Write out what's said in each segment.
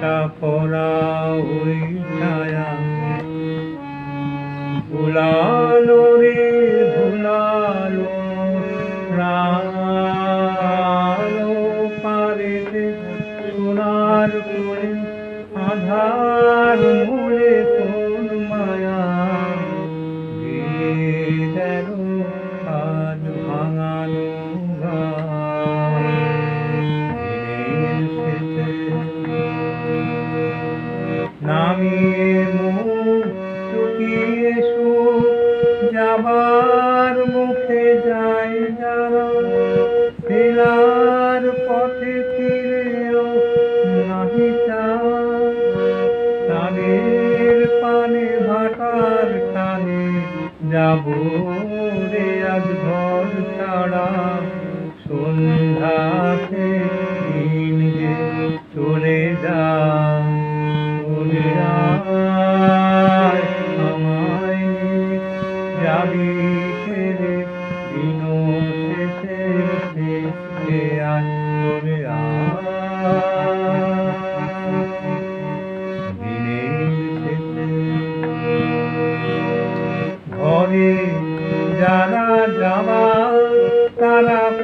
ঠান্ডা পরা ওই ছায়া। ভুলালো রে ভুলালো রালো পারে সোনার করে আধার নামিয়ে মুখ চুকিয়ে সুখ যাবার মুখে যায় যারা ফেরার পথে ফিরেও নাহি তাদের পানে ভাটার টানে যাব রে আজ ঘর ছাড়া।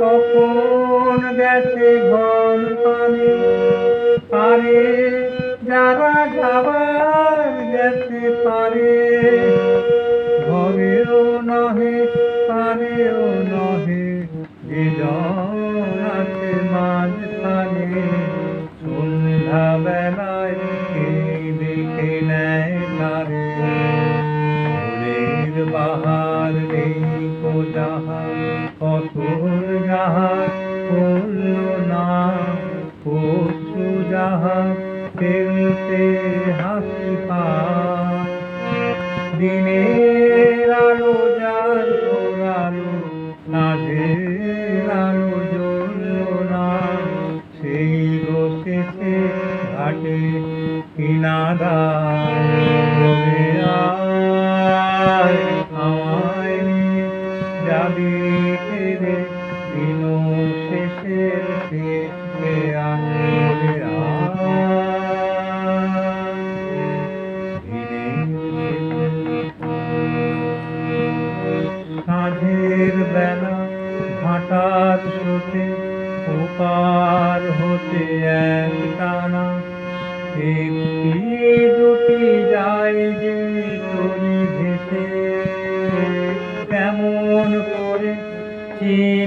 কখন গেছে ঘর পানে পারে, যারা যাবার গেছে পারে। ঘরেও নহে, পারেও নহে আছে মাঝখানে। সন্ধ্যা বেলায় কে দেখে নেয় তারে। বাহার নেই কো যাহা কঠোর যাহা করল না পশু হাসি পায় দিনের সাঁঝের বেলা ভাটার স্রোতে ওপার হতে এক টানা একটি দুটি যায় যে তরি ভেসে, কেমন করে চিনব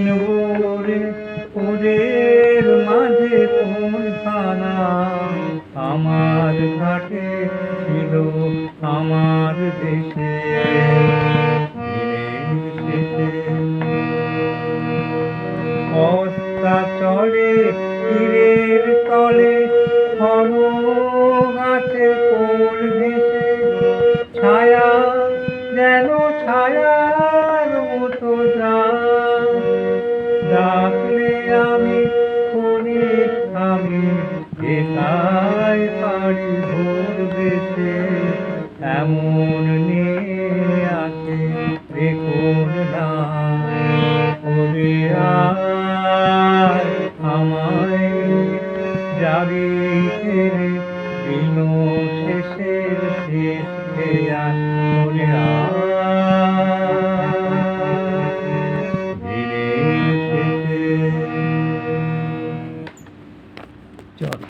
তলে গাছে কোল ভেসে ছায়া, যেন ছায়ার মতো ডাকলে আমি, খুনি আমি, একাই পারি ভোর বেশে এমন শেষের শেষ খেয়া